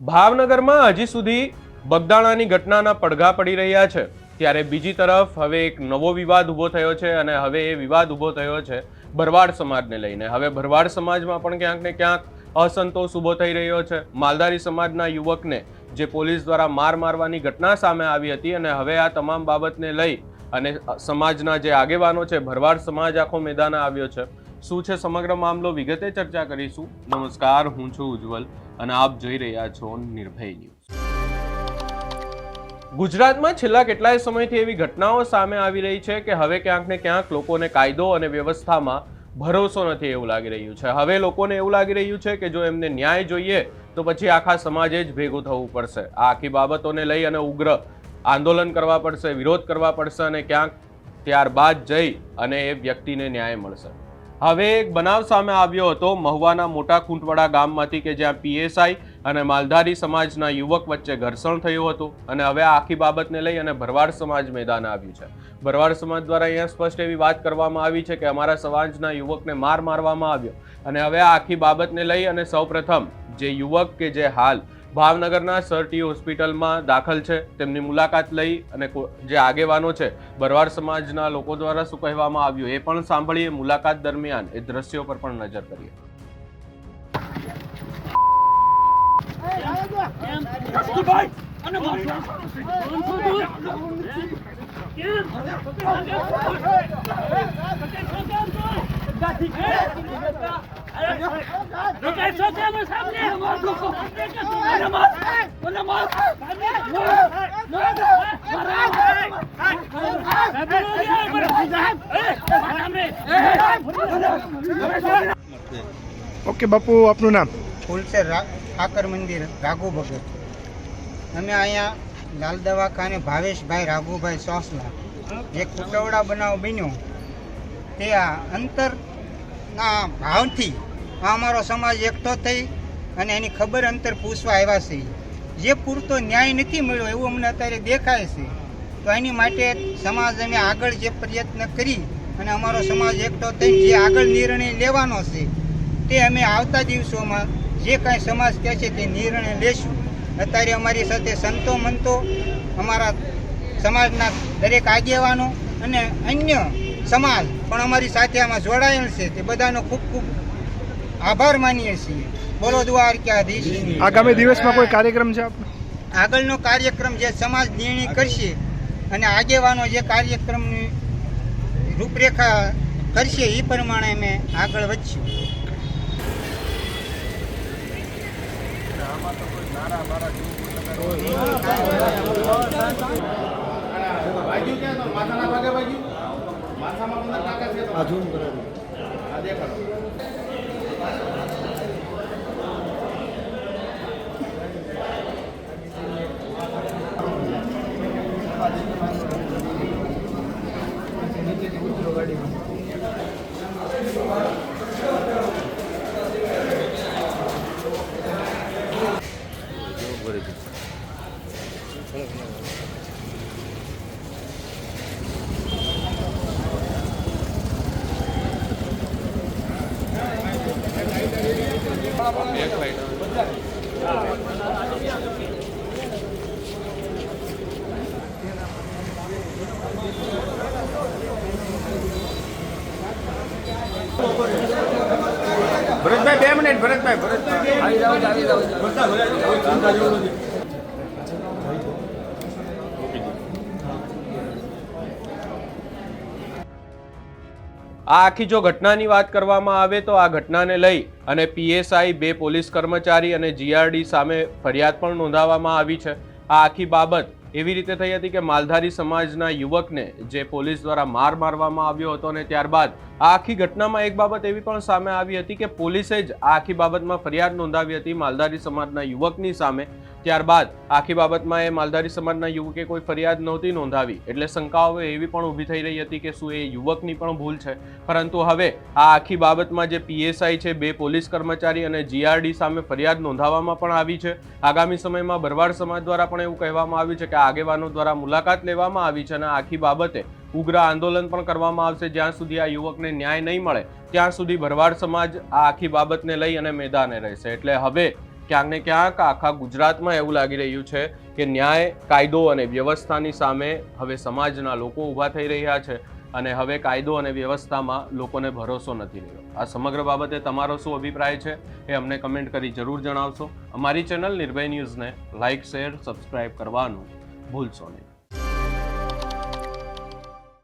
ભાવનગરમાં હજી સુધી બગદાણાની ઘટનાના પડઘા પડી રહ્યા છે. ત્યારે બીજી તરફ હવે એક નવો વિવાદ ઊભો થયો છે અને હવે એ વિવાદ ઊભો થયો છે ભરવાડ સમાજને લઈને. હવે ભરવાડ સમાજમાં પણ ક્યાંક ને ક્યાંક અસંતોષ ઊભો થઈ રહ્યો છે. માલધારી સમાજના યુવકને જે પોલીસ દ્વારા માર મારવાની ઘટના સામે આવી હતી અને હવે આ તમામ બાબતને લઈ અને સમાજના જે આગેવાનો છે, ભરવાડ સમાજ આખો મેદાન આવ્યો છે. શું છે સમગ્ર મામલો વિગતે ચર્ચા કરીશું. નમસ્કાર, હું છું ઉજ્જવલ. અને આપ જોઈ રહ્યા છો નિર્ભય ન્યૂઝ. ગુજરાતમાં છેલ્લા કેટલાય સમયથી એવી ઘટનાઓ સામે આવી રહી છે કે હવે ક્યાંક ને ક્યાંક લોકોને કાયદો અને વ્યવસ્થામાં ભરોસો નથી એવું લાગી રહ્યું છે. હવે લોકોને એવું લાગી રહ્યું છે કે જો એમને ન્યાય જોઈએ, તો પછી આખા સમાજે જ ભેગું થવું પડશે. આ આખી બાબતોને લઈ અને ઉગ્ર આંદોલન કરવા પડશે, વિરોધ કરવા પડશે અને ક્યાંક ત્યારબાદ જઈ અને એ વ્યક્તિને ન્યાય મળશે. હવે એક બનાવ સામે આવ્યો હતો. મહુવાના મોટા ખૂંટવાડા ગામમાંથી કે જ્યાં પીએસઆઈ અને માલધારી સમાજના યુવક વચ્ચે ઘર્ષણ થયું હતું અને હવે આ આખી બાબતને લઈ અને ભરવાડ સમાજ મેદાન આવ્યું છે. ભરવાડ સમાજ દ્વારા અહીંયા સ્પષ્ટ એવી વાત કરવામાં આવી છે કે અમારા સમાજના યુવકને માર મારવામાં આવ્યો. અને હવે આ આખી બાબતને લઈ અને સૌપ્રથમ જે યુવક કે જે હાલ ભાવનગરના સરટી હોસ્પિટલમાં દાખલ છે. તેમની મુલાકાત લઈ અને જે આગેવાનો છે, બરવાડ સમાજના લોકો દ્વારા શું કહેવામાં આવ્યું એ પણ સાંભળીએ. મુલાકાત દરમિયાન એ દ્રશ્યો પર પણ નજર કરીએ. ઓકે બાપુ, આપનું નામ? ફૂલસર ઠાકર મંદિર, રાઘુ ભગત. અમે અહીંયા લાલ દવાખાને ભાવેશભાઈ રાઘુભાઈ સોસલા જે કુટવડા બનાવ બન્યો, તે આ અંતરના ભાવથી અમારો સમાજ એકઠો થઈ અને એની ખબર અંતર પૂછવા આવ્યા છે. જે પૂરતો ન્યાય નથી મળ્યો એવું અમને અત્યારે દેખાય છે. તો એની માટે સમાજ અમે આગળ જે પ્રયત્ન કરી અને અમારો સમાજ એકઠો થઈ જે આગળ નિર્ણય લેવાનો છે, તે અમે આવતા દિવસોમાં જે કાંઈ સમાજ કહે છે તે નિર્ણય લેશું. અત્યારે અમારી સાથે સંતો મંતો, અમારા સમાજના દરેક આગેવાનો અને અન્ય સમાજ પણ અમારી સાથે આમાં જોડાયેલ છે. તે બધાનો ખૂબ ખૂબ આભાર માનીએ છીએ. બોલો દ્વારકાધીશ. આગામી દિવસમાં કોઈ કાર્યક્રમ છે આગળનો કાર્યક્રમ જે સમાજ નિર્ણય કરશે અને આગેવાનો જે કાર્યક્રમની રૂપરેખા કરશે એ પ્રમાણે અમે આગળ વધશું. ભરતભાઈ બે મિનિટ ભરતભાઈ ભરતભાઈ આ આખી જો ઘટનાની વાત કરવામાં આવે તો આ ઘટનાને લઈ અને પીએસઆઈ બે પોલીસ કર્મચારી અને જીઆરડી સામે ફરિયાદ પણ નોંધાવવામાં આવી છે. આ આખી બાબત એવી રીતે થઈ હતી કે માલધારી સમાજના યુવકને જે પોલીસ દ્વારા માર મારવામાં આવ્યો હતો અને ત્યારબાદ આ આખી ઘટનામાં એક બાબત એવી પણ સામે આવી હતી કે પોલીસે જ આ આખી બાબતમાં ફરિયાદ નોંધાવી હતી માલધારી સમાજના યુવકની સામે. ત્યારબાદ આખી બાબતમાં એ માલધારી સમાજના યુવકે કોઈ ફરિયાદ નહોતી નોંધાવી. એટલે શંકાઓ એવી પણ ઊભી થઈ રહી હતી કે શું એ યુવકની પણ ભૂલ છે. પરંતુ હવે આ આખી બાબતમાં જે પીએસઆઈ છે, બે પોલીસ કર્મચારી અને જીઆરડી સામે ફરિયાદ નોંધાવવામાં પણ આવી છે. આગામી સમયમાં ભરવાડ સમાજ દ્વારા પણ એવું કહેવામાં આવ્યું છે કે આગેવાનો દ્વારા મુલાકાત લેવામાં આવી છે અને આખી બાબતે ઉગ્ર આંદોલન પણ કરવામાં આવશે. જ્યાં સુધી આ યુવકને ન્યાય નહીં મળે, ત્યાં સુધી ભરવાડ સમાજ આ આખી બાબતને લઈ અને મેદાને રહેશે. એટલે હવે ક્યાંક ને ક્યાંક આખા ગુજરાતમાં એવું લાગી રહ્યું છે કે ન્યાય, કાયદો અને વ્યવસ્થાની સામે હવે સમાજના લોકો ઊભા થઈ રહ્યા છે અને હવે કાયદો અને વ્યવસ્થામાં લોકોને ભરોસો નથી રહ્યો. આ સમગ્ર બાબતે તમારો શું અભિપ્રાય છે એ અમને કમેન્ટ કરી જરૂર જણાવશો. અમારી ચેનલ નિર્ભય ન્યૂઝને લાઇક શેર, સબસ્ક્રાઇબ કરવાનું ભૂલશો નહીં.